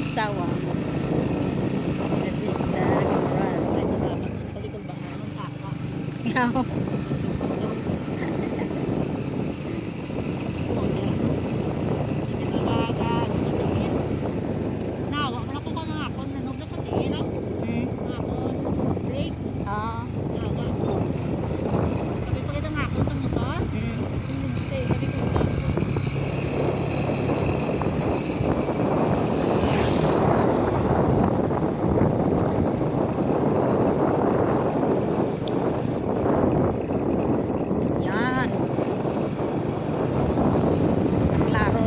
Sawa. Revista Grass. Ay, salamat. Palikod ba naman saka? Ngaw. Nawa, wala ko ka nga ako. Nanog na sa tiil. Hmm. Ako, break. Ah. Nawa ko. Sabi pa kita nga ako sa motor. Hmm. Hindi, sabi ko ba? Yan. Klaro.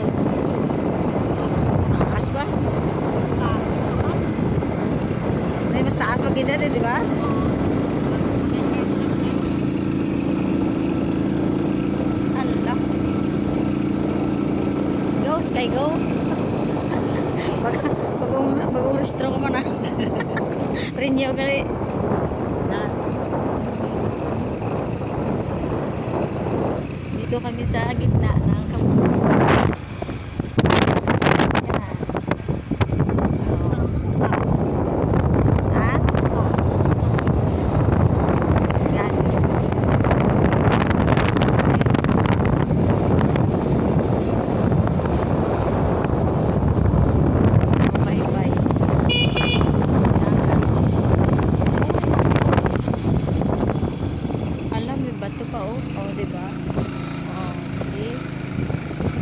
Taas ba? Ah, ako. May mas taas pag ganyan eh, di ba? Allah. Go, Sky, go. um, pag umrestro ko mo na. Renew ka rin. Na. Dito kami sa gitna ng kamunan. Yan. Oo. Ha? Yan. Bye-bye. Yan. Alam, may bato pa oh. Oh, di ba? Oh, see?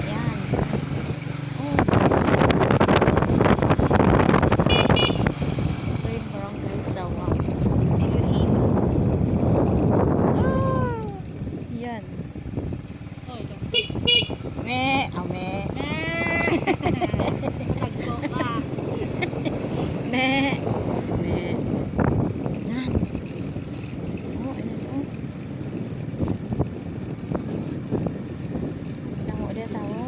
Yan. Oh. Ito yung barangay Sawang. Iloilo. Ah! Yan. Oh, ito. Me, ah, me. Me. Yan. Oh, to? Tamo dia tahu.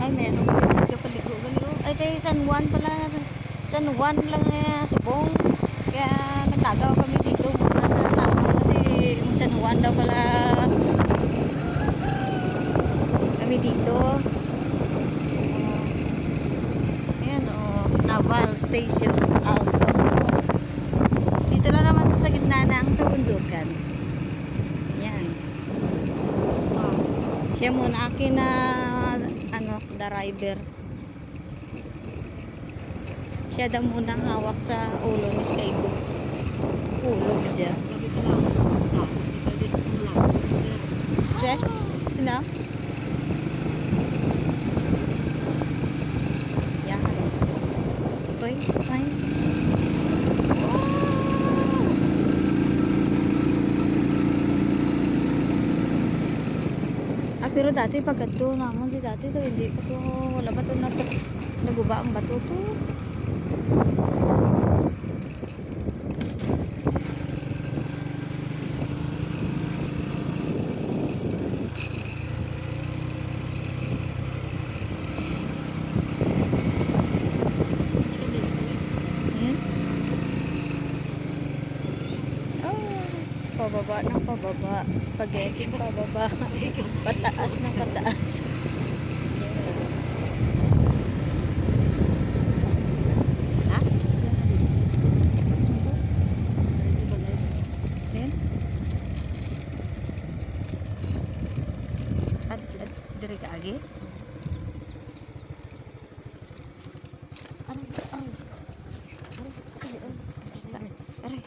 Ay, meron. Kapaligo-baligo. Ay, kay San Juan pala. San Juan lang eh, subong. Kaya naglagaw kami dito muna sa sama kasi yung San Juan daw pala kami dito. Uh, ayan o, Naval Station Alpha. Dito lang naman sa gitna ng tuundukan. Ayan. Siya muna akin na ano, driver. Siya daw muna hawak sa ulo ni dyan. Sabi ko ko lang. Siya? Sino? Yan. Toy, toy. Ah, pero dati pag ito naman, di dati to, hindi pa to, wala pa to na to, naguba ang bato to. Hmm? Oh, pababa ng pababa. Spaghetti pababa. Pataas ng pataas. Diri ka agi? Aray, aray. Aray,